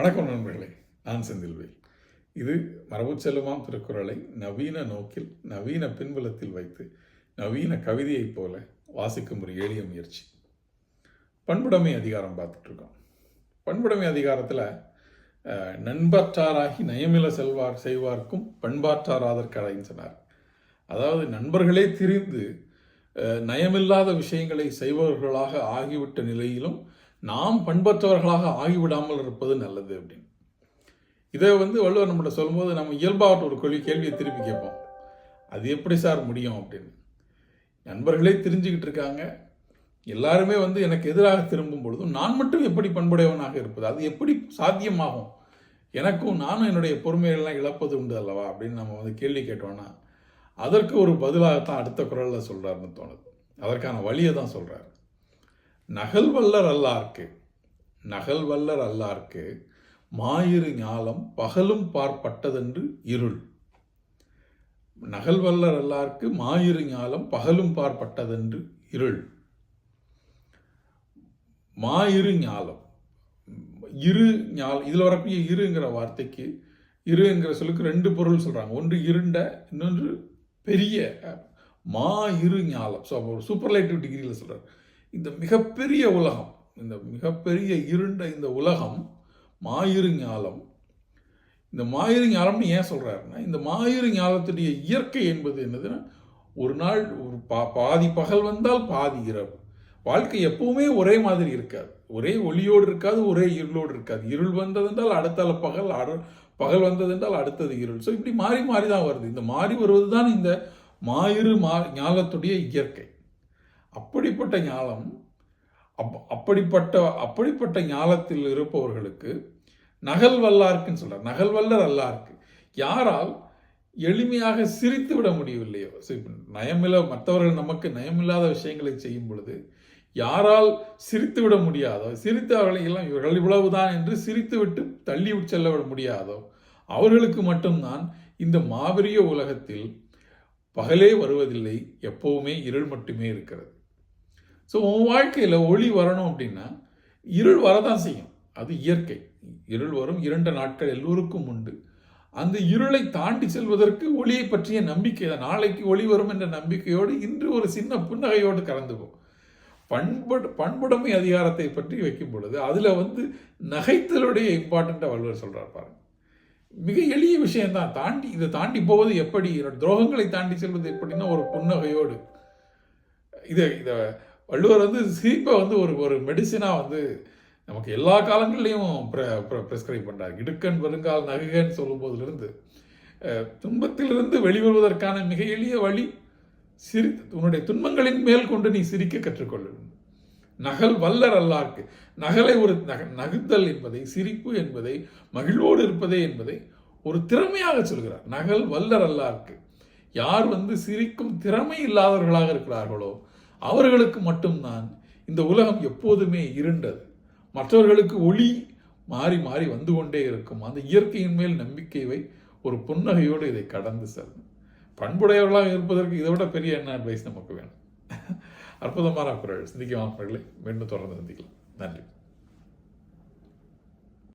வணக்கம் நண்பர்களே நான் செந்தில்வேல். இது மரபு செல்லுமாம் திருக்குறளை நவீன நோக்கில் நவீன பின்புலத்தில் வைத்து நவீன கவிதையைப் போல வாசிக்கும் ஒரு எளிய முயற்சி. பண்புடைமை அதிகாரம் பார்த்துட்டு இருக்கோம் பண்புடைமை அதிகாரத்தில் நண்பற்றாராகி நயமில செல்வார் செய்வார்க்கும் பண்பாற்றாராதற் கடைன்னு சொன்னார். அதாவது நண்பர்களே திரிந்து நயமில்லாத விஷயங்களை செய்பவர்களாக ஆகிவிட்ட நிலையிலும் நாம் பண்பற்றவர்களாக ஆகிவிடாமல் இருப்பது நல்லது அப்படின்னு. இதை வந்து வள்ளுவர் நம்மகிட்ட சொல்லும்போது நம்ம இயல்பாகட்ட ஒரு கேள்வி கேள்வியை திருப்பி கேட்போம். அது எப்படி சார் முடியும் அப்படின்னு. நண்பர்களே தெரிஞ்சுக்கிட்டு இருக்காங்க. எல்லாருமே வந்து எனக்கு எதிராக திரும்பும் பொழுதும் நான் மட்டும் எப்படி பண்புடையவனாக இருப்பது அது எப்படி சாத்தியமாகும்? எனக்கும் நானும் என்னுடைய பொறுமையெல்லாம் இழப்பது உண்டு அல்லவா அப்படின்னு நம்ம வந்து கேள்வி கேட்டோம்னா அதற்கு ஒரு பதிலாகத்தான் அடுத்த குரலில் சொல்கிறாருன்னு தோணுது. அதற்கான வழியை தான் சொல்கிறாரு நகல் வல்லர் அல்லார்க்கு நகல் வல்லர் அல்லார்க்கு மாயிரு ஞாலம் பகலும் பார்ப்பட்டதென்று இருள். நகல் வல்லர் அல்லார்க்கு மாயிரு ஞாலம் பகலும் பார்ப்பட்டதென்று இருள். மாயிரு ஞாலம். இரு ஞால் இதில் வரக்கூடிய இருங்கிற வார்த்தைக்கு இருங்கிற சொல்லுக்கு ரெண்டு பொருள் சொல்கிறாங்க ஒன்று இருண்ட இன்னொன்று பெரிய. மா இரு ஞாலம் ஸோ ஒரு சூப்பர்லைட்டிவ் டிகிரியில் சொல்கிறார் இந்த மிகப்பெரிய உலகம் இந்த மிகப்பெரிய இருண்ட இந்த உலகம் மாயிரு ஞாலம் இந்த மாயிரு ஞாலம்னு ஏன் சொல்கிறாருன்னா இந்த மாயிரு ஞாலத்துடைய இயற்கை என்பது என்னதுன்னா ஒரு நாள் ஒரு பா பாதி பகல் வந்தால் பாதி இரவு. வாழ்க்கை எப்பவுமே ஒரே மாதிரி இருக்காது. ஒரே ஒளியோடு இருக்காது ஒரே இருளோடு இருக்காது. இருள் வந்ததென்றால் அடுத்தால பகல் அட பகல் வந்ததென்றால் அடுத்தது இருள். ஸோ இப்படி மாறி மாறி தான் வருது. இந்த மாறி வருவது தான் இந்த மாயிரு மா ஞாலத்துடைய இயற்கை. அப்படிப்பட்ட ஞாலம் அப் அப்படிப்பட்ட அப்படிப்பட்ட ஞாலத்தில் இருப்பவர்களுக்கு நகல் வல்லார்க்குன்னு சொல்றார். நகல் வல்லர் அல்லார்க்கு. யாரால் எளிமையாக சிரித்து விட முடியவில்லையோ? சரி, நயமில்ல மற்றவர்கள் நமக்கு நயமில்லாத விஷயங்களை செய்யும் பொழுது யாரால் சிரித்து விட முடியாதோ? சிரித்து அவர்களை எல்லாம் இவர்கள் இவ்வளவுதான் என்று சிரித்து விட்டு தள்ளி செல்ல விட முடியாதோ? அவர்களுக்கு மட்டும்தான் இந்த மாபெரிய உலகத்தில் பகலே வருவதில்லை எப்பவுமே இருள் மட்டுமே இருக்கிறது. ஸோ உன் வாழ்க்கையில் ஒளி வரணும் அப்படின்னா இருள் வரதான் செய்யும். அது இயற்கை. இருள் வரும் இரண்டு நாட்கள் எல்லோருக்கும் உண்டு. அந்த இருளை தாண்டி செல்வதற்கு ஒளியை பற்றிய நம்பிக்கை தான். நாளைக்கு ஒளி வரும் என்ற நம்பிக்கையோடு இன்று ஒரு சின்ன புன்னகையோடு கலந்துக்கும் பண்பு பண்புடைமை அதிகாரத்தை பற்றி வைக்கும் பொழுது அதில் வந்து நகைத்தலுடைய இம்பார்ட்டண்ட்டாக வள்ளுவர் சொல்கிறார் பாருங்க. மிக எளிய விஷயம்தான் தாண்டி இதை தாண்டி போவது எப்படி? துரோகங்களை தாண்டி செல்வது எப்படின்னா ஒரு புன்னகையோடு. இதை இதை வள்ளுவர் வந்து சிரிப்பை வந்து ஒரு ஒரு மெடிசினாக வந்து நமக்கு எல்லா காலங்கள்லையும் ப்ரெஸ்கிரைப் பண்ணுறார் இடுக்கன் வருங்கால் நகுகன்னு சொல்லும்போதிலிருந்து துன்பத்திலிருந்து வெளிவருவதற்கான மிக எளிய வழி சிரி உன்னுடைய துன்பங்களின் மேல் கொண்டு நீ சிரிக்க கற்றுக்கொள்ள நகல் வல்லர் அல்லார்க்கு. நகலை ஒரு நக நகுத்தல் என்பதை சிரிப்பு என்பதை மகிழ்வோடு இருப்பதே என்பதை ஒரு திறமையாக சொல்கிறார். நகல் வல்லர் அல்லார்க்கு. யார் வந்து சிரிக்கும் திறமை இல்லாதவர்களாக இருக்கிறார்களோ அவர்களுக்கு மட்டும்தான் இந்த உலகம் எப்போதுமே இருண்டது. மற்றவர்களுக்கு ஒளி மாறி மாறி வந்து கொண்டே இருக்கும். அந்த இயற்கையின் மேல் நம்பிக்கை வை ஒரு புன்னகையோடு இதை கடந்து செல்லும். பண்புடையவர்களாக இருப்பதற்கு இதை விட பெரிய என்ன அட்வைஸ் நமக்கு வேணும்? அற்புதமான குரல். சிந்திக்கலாம் அவர்களை மீண்டும் தொடர்ந்து சந்திக்கலாம். நன்றி.